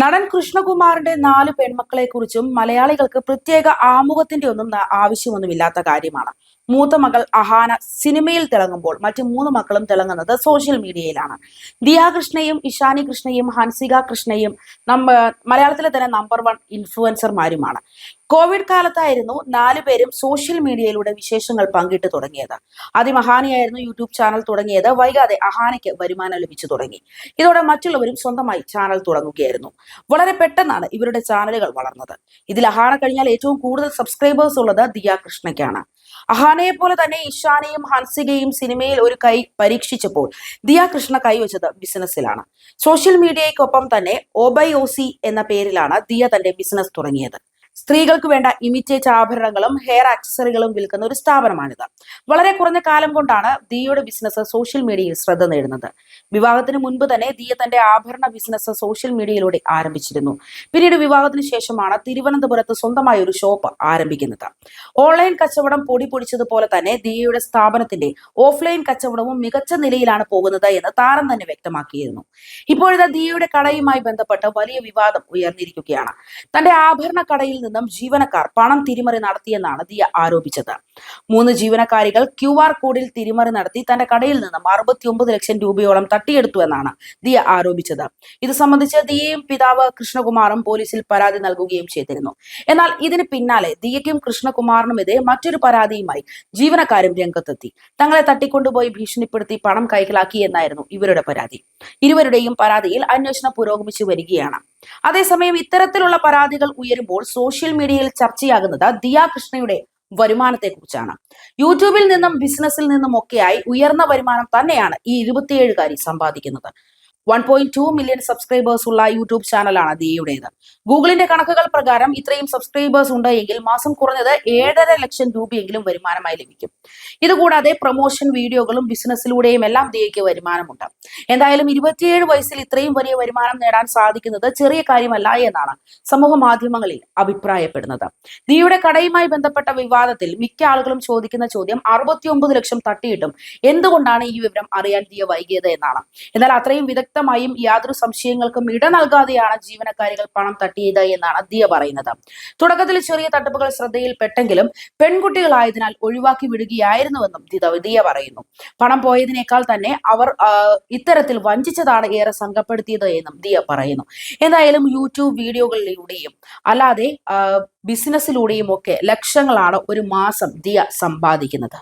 നടൻ കൃഷ്ണകുമാറിന്റെ നാല് പെൺമക്കളെ കുറിച്ചും മലയാളികൾക്ക് പ്രത്യേക ആമുഖത്തിന്റെ ഒന്നും ആവശ്യമൊന്നുമില്ലാത്ത കാര്യമാണ്. മൂത്ത മകൾ അഹാന സിനിമയിൽ തിളങ്ങുമ്പോൾ മറ്റ് മൂന്ന് മക്കളും തിളങ്ങുന്നത് സോഷ്യൽ മീഡിയയിലാണ് ദിയാകൃഷ്ണയും ഇഷാനി കൃഷ്ണയും ഹൻസിക കൃഷ്ണയും നമ്മ മലയാളത്തിലെ തന്നെ നമ്പർ വൺ ഇൻഫ്ലുവൻസർമാരുമാണ് കോവിഡ് കാലത്തായിരുന്നു നാലു പേരും സോഷ്യൽ മീഡിയയിലൂടെ വിശേഷങ്ങൾ പങ്കിട്ട് തുടങ്ങിയത്. ആദ്യം അഹാനയായിരുന്നു യൂട്യൂബ് ചാനൽ തുടങ്ങിയത്. വൈകാതെ അഹാനയ്ക്ക് വരുമാനം ലഭിച്ചു തുടങ്ങി. ഇതോടെ മറ്റുള്ളവരും സ്വന്തമായി ചാനൽ തുടങ്ങുകയായിരുന്നു. വളരെ പെട്ടെന്നാണ് ഇവരുടെ ചാനലുകൾ വളർന്നത്. ഇതിൽ അഹാന കഴിഞ്ഞാൽ ഏറ്റവും കൂടുതൽ സബ്സ്ക്രൈബേഴ്സ് ഉള്ളത് ദിയ കൃഷ്ണയ്ക്കാണ് അഹാനയെ പോലെ തന്നെ ഇഷാനയും ഹൻസികയും സിനിമയിൽ ഒരു കൈ പരീക്ഷിച്ചപ്പോൾ ദിയ കൃഷ്ണ കൈവച്ചത് ബിസിനസ്സിലാണ്. സോഷ്യൽ മീഡിയയ്ക്കൊപ്പം തന്നെ ഒബൈ ഒസി എന്ന പേരിലാണ് ദിയ തന്റെ ബിസിനസ് തുടങ്ങിയത്. സ്ത്രീകൾക്ക് വേണ്ട ഇമിറ്റേറ്റ് ആഭരണങ്ങളും ഹെയർ ആക്സസറികളും വിൽക്കുന്ന ഒരു സ്ഥാപനമാണിത്. വളരെ കുറഞ്ഞ കാലം കൊണ്ടാണ് ദിയയുടെ ബിസിനസ് സോഷ്യൽ മീഡിയയിൽ ശ്രദ്ധ നേടുന്നത്. വിവാഹത്തിന് മുൻപ് തന്നെ ദിയ തന്റെ ആഭരണ ബിസിനസ് സോഷ്യൽ മീഡിയയിലൂടെ ആരംഭിച്ചിരുന്നു. പിന്നീട് വിവാഹത്തിന് ശേഷമാണ് തിരുവനന്തപുരത്ത് സ്വന്തമായ ഒരു ഷോപ്പ് ആരംഭിക്കുന്നത്. ഓൺലൈൻ കച്ചവടം പൊടി പൊടിച്ചതുപോലെ തന്നെ ദിയയുടെ സ്ഥാപനത്തിന്റെ ഓഫ്ലൈൻ കച്ചവടവും മികച്ച നിലയിലാണ് പോകുന്നത് എന്ന് താരം തന്നെ വ്യക്തമാക്കിയിരുന്നു. ഇപ്പോഴത്തെ ദിയയുടെ കടയുമായി ബന്ധപ്പെട്ട് വലിയ വിവാദം ഉയർന്നിരിക്കുകയാണ്. തന്റെ ആഭരണ കടയിൽ നിന്നും ജീവനക്കാർ പണം തിരിമറി നടത്തിയെന്നാണ് ദിയ ആരോപിച്ചത്. മൂന്ന് ജീവനക്കാരികൾ ക്യു ആർ കോഡിൽ തിരിമറി നടത്തി തന്റെ കടയിൽ നിന്നും അറുപത്തിയൊമ്പത് ലക്ഷം രൂപയോളം തട്ടിയെടുത്തു എന്നാണ് ദിയ ആരോപിച്ചത്. ഇത് സംബന്ധിച്ച് ദിയയും പിതാവ് കൃഷ്ണകുമാറും പോലീസിൽ പരാതി നൽകുകയും ചെയ്തിരുന്നു. എന്നാൽ ഇതിന് പിന്നാലെ ദിയയ്ക്കും കൃഷ്ണകുമാറിനുമെതിരെ മറ്റൊരു പരാതിയുമായി ജീവനക്കാരും രംഗത്തെത്തി. തങ്ങളെ തട്ടിക്കൊണ്ടുപോയി ഭീഷണിപ്പെടുത്തി പണം കൈക്കലാക്കി എന്നായിരുന്നു ഇവരുടെ പരാതി. ഇരുവരുടെയും പരാതിയിൽ അന്വേഷണം പുരോഗമിച്ചു വരികയാണ്. അതേസമയം ഇത്തരത്തിലുള്ള പരാതികൾ ഉയരുമ്പോൾ സോഷ്യൽ മീഡിയയിൽ ചർച്ചയാകുന്നത് ദിയ കൃഷ്ണയുടെ വരുമാനത്തെക്കുറിച്ചാണ്. യൂട്യൂബിൽ നിന്നും ബിസിനസ്സിൽ നിന്നും ഒക്കെയായി ഉയർന്ന വരുമാനം തന്നെയാണ് ഈ ഇരുപത്തിയേഴുകാരി സമ്പാദിക്കുന്നത്. One point two million subscribers ഉള്ള യൂട്യൂബ് ചാനലാണ് ദിയയുടേത് ഗൂഗിളിന്റെ കണക്കുകൾ പ്രകാരം ഇത്രയും സബ്സ്ക്രൈബേഴ്സ് ഉണ്ട് എങ്കിൽ മാസം കുറഞ്ഞത് ഏഴര ലക്ഷം രൂപയെങ്കിലും വരുമാനമായി ലഭിക്കും. ഇതുകൂടാതെ പ്രൊമോഷൻ വീഡിയോകളും ബിസിനസ്സിലൂടെയും എല്ലാം ദിയയ്ക്ക് വരുമാനമുണ്ട്. എന്തായാലും ഇരുപത്തിയേഴ് വയസ്സിൽ ഇത്രയും വലിയ വരുമാനം നേടാൻ സാധിക്കുന്നത് ചെറിയ കാര്യമല്ല എന്നാണ് സമൂഹ മാധ്യമങ്ങളിൽ അഭിപ്രായപ്പെടുന്നത്. ദിയയുടെ കടയുമായി ബന്ധപ്പെട്ട വിവാദത്തിൽ മിക്ക ആളുകളും ചോദിക്കുന്ന ചോദ്യം അറുപത്തിയൊമ്പത് ലക്ഷം തട്ടിയിട്ടും എന്തുകൊണ്ടാണ് ഈ വിവരം അറിയാൻ ദിയ വൈകിയത് എന്നാണ്. എന്നാൽ അത്രയും വിദഗ്ധമായും യാതൊരു സംശയങ്ങൾക്കും ഇട നൽകാതെയാണ് ജീവനക്കാരികൾ പണം തട്ടിയത് എന്നാണ് ദിയ പറയുന്നത്. തുടക്കത്തിൽ ചെറിയ തട്ടിപ്പുകൾ ശ്രദ്ധയിൽപ്പെട്ടെങ്കിലും പെൺകുട്ടികളായതിനാൽ ഒഴിവാക്കി വിടുകയായിരുന്നുവെന്നും ദിയ പറയുന്നു. പണം പോയതിനേക്കാൾ തന്നെ അവർ ഇത്തരത്തിൽ വഞ്ചിച്ചതാണ് ഏറെ സംഘപ്പെടുത്തിയത് എന്നും ദിയ പറയുന്നു. എന്തായാലും യൂട്യൂബ് വീഡിയോകളിലൂടെയും അല്ലാതെ ബിസിനസ്സിലൂടെയും ഒക്കെ ലക്ഷങ്ങളാണ് ഒരു മാസം ദിയ സമ്പാദിക്കുന്നത്.